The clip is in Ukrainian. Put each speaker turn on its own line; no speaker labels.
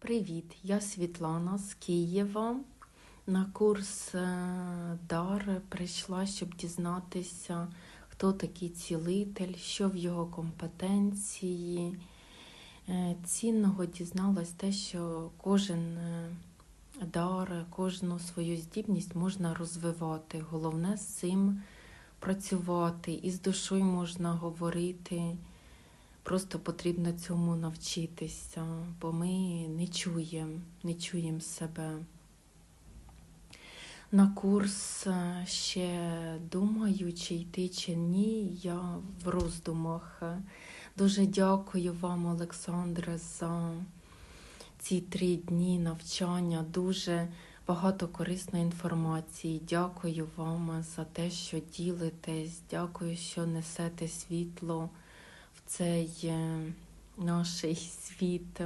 Привіт, я Світлана з Києва. На курс е, дар прийшла, щоб дізнатися, хто такий цілитель, що в його компетенції. Е, Цінного дізналась те, що кожен е, дар, кожну свою здібність можна розвивати. Головне з цим працювати, і з душою можна говорити. Просто потрібно цьому навчитися, бо ми не чуємо, не чуємо себе. На курс е, ще думаю, чи йти, чи ні. Я в роздумах. Дуже дякую вам, Олександре, за ці три дні навчання. Дуже багато корисної інформації. Дякую вам за те, що ділитесь. Дякую, що несете світло цей е, наш світ.